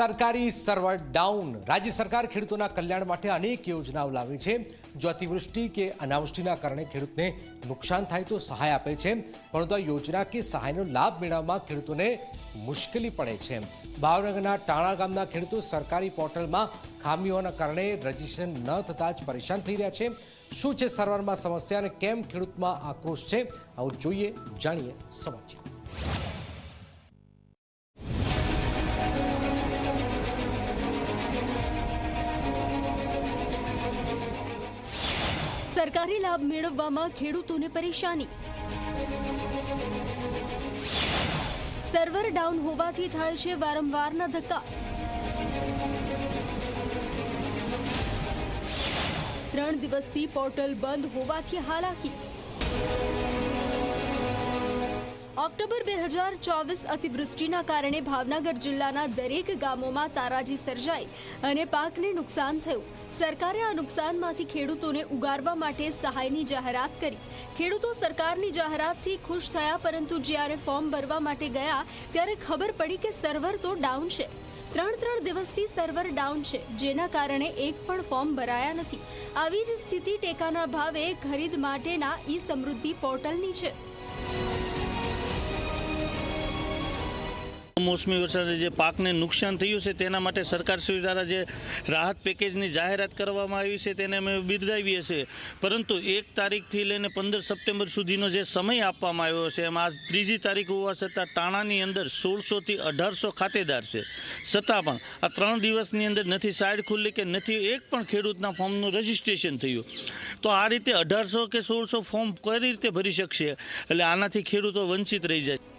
સરકારી server down. રાજ્ય સરકાર ખેડૂતોના કલ્યાણ માટે અનેક યોજનાઓ લાવે છે. જો અતિવૃષ્ટિ કે અનાવૃષ્ટિના કારણે ખેડૂતને નુકસાન થાય તો સહાય આપે છે. પરંતુ આ યોજના કે સહાયનો લાભ મેળવવામાં ખેડૂતોને મુશ્કેલી પડે છે. ભાવનગરના ટાણા ગામના ખેડૂતો સરકારી પોર્ટલમાં ખામીઓના કારણે રજીસ્ટ્રેશન ન થતાં જ પરેશાન થઈ રહ્યા છે. શું છે સર્વરમાં સમસ્યા અને કેમ ખેડૂતમાં આક્રોશ છે? આવું જોઈએ, જાણીએ સમજીએ સરકારી લાભ મેળવવામાં ખેડૂતોને પરેશાની. સર્વર ડાઉન હોવાથી થાય છે વારંવારના ધક્કા. ત્રણ દિવસથી પોર્ટલ બંધ હોવાથી હાલાકી. ઓક્ટોબર બે હજાર ચોવીસ અતિવૃષ્ટિના કારણે ભાવનગર જિલ્લાના દરેક ગામોમાં તારાજી સર્જાઈ અને પાકને નુકસાન થયું. સરકારે આ નુકસાનમાંથી ખેડૂતોને ઉગારવા માટે સહાયની જાહેરાત કરી. ખેડૂતો સરકારની જાહેરાતથી ખુશ થયા, પરંતુ જ્યારે ફોર્મ ભરવા માટે ગયા, ત્યારે ખબર પડી કે સર્વર તો ડાઉન છે. ત્રણ ત્રણ દિવસથી સર્વર ડાઉન છે, જેના કારણે એક પણ ફોર્મ ભરાયા નથી. આવી જ સ્થિતિ ટેકાના ભાવે ખરીદ માટેના ઈ સમૃદ્ધિ પોર્ટલની છે. મોસમી વરસાદે જે પાકને નુકસાન થયું છે, તેના માટે સરકારશ્રી દ્વારા જે રાહત પેકેજની જાહેરાત કરવામાં આવી છે, તેને અમે બિરદાવીએ છીએ. પરંતુ એક તારીખથી લઈને પંદર સપ્ટેમ્બર સુધીનો જે સમય આપવામાં આવ્યો છે, એમાં આજ ત્રીજી તારીખ હોવા છતાં ટાણાની અંદર સોળસોથી અઢારસો ખાતેદાર છે. છતાં પણ આ ત્રણ દિવસની અંદર નથી સાઈડ ખુલ્લી કે નથી એક પણ ખેડૂતના ફોર્મનું રજિસ્ટ્રેશન થયું. તો આ રીતે અઢારસો કે સોળસો ફોર્મ કઈ રીતે ભરી શકશે? એટલે આનાથી ખેડૂતો વંચિત રહી જાય.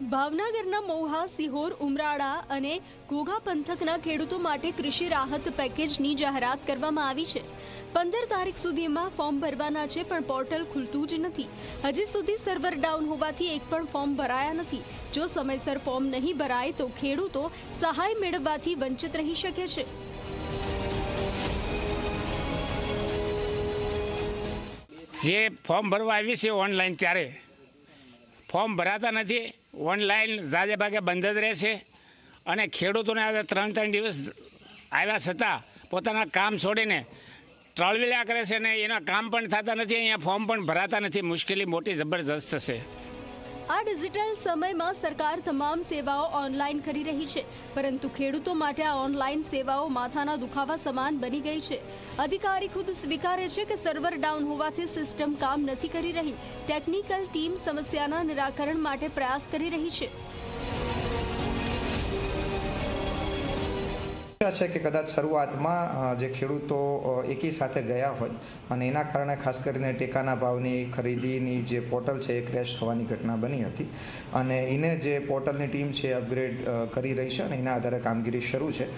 ભાવનગરના મૌહા સિહોર, ઉમરાળા અને ઘોઘા પંથકના ખેડૂતો માટે કૃષિ રાહત પેકેજની જાહેરાત કરવામાં આવી છે. પંદર તારીખ સુધીમાં ફોર્મ ભરવાના છે, પણ પોર્ટલ ખુલતું જ નથી. હજી સુધી સર્વર ડાઉન હોવાથી એક પણ ફોર્મ ભરાયા નથી. જો સમયસર ફોર્મ નહીં ભરાય તો ખેડૂતો સહાય મેળવવાથી વંચિત રહી શકે છે. જે ફોર્મ ભરવા આવી છે ઓનલાઈન ત્યારે, ફોર્મ ભરાતા નથી. ઓનલાઈન ઝાઝે ભાગે બંધ જ રહેશે. અને ખેડૂતોને આજે ત્રણ ત્રણ દિવસ આવ્યા છતાં પોતાના કામ છોડીને ટ્રળવિલ્યા કરે છે અને એના કામ પણ થતા નથી, અહીંયા ફોર્મ પણ ભરાતા નથી. મુશ્કેલી મોટી જબરજસ્ત છે. આ ડિજિટલ સમયમાં સરકાર તમામ સેવાઓ ઓનલાઈન કરી રહી છે. પરંતુ ખેડૂતો માટે આ ઓનલાઈન સેવાઓ માથાના દુખાવા સમાન બની ગઈ છે. અધિકારી ખુદ સ્વીકારે છે કે સર્વર ડાઉન હોવાથી સિસ્ટમ કામ નથી કરી રહી. ટેકનિકલ ટીમ સમસ્યાના નિરાકરણ માટે પ્રયાસ કરી રહી છે. છે કે કદાચ શરૂઆતમાં જે ખેડૂતો એકી સાથે ગયા હોય અને એના કારણે ખાસ કરીને ટેકાના ભાવની ખરીદીની જે પોર્ટલ છે એ ક્રેશ થવાની ઘટના બની હતી અને એને જે પોર્ટલની ટીમ છે અપગ્રેડ કરી રહી છે અને એના આધારે કામગીરી શરૂ છે.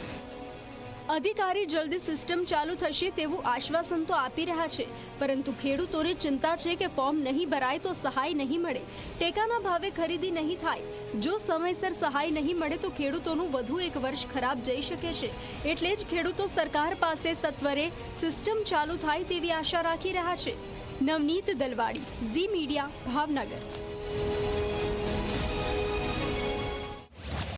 અધિકારી જલ્દી સિસ્ટમ ચાલુ થશે તેવું આશ્વાસન તો આપી રહ્યા છે. પરંતુ ખેડૂતોને ચિંતા છે કે ફોર્મ નહીં ભરાય તો સહાય નહીં મળે. ટેકાના ભાવે ખરીદી નહીં થાય. જો સમયસર સહાય નહીં મળે તો ખેડૂતોનું વધુ એક વર્ષ ખરાબ જઈ શકે છે. એટલે જ ખેડૂતો સરકાર પાસે સત્વરે સિસ્ટમ ચાલુ થાય તેવી આશા રાખી રહ્યા છે. નવનીત દલવાડી, ઝી મીડિયા, ભાવનગર.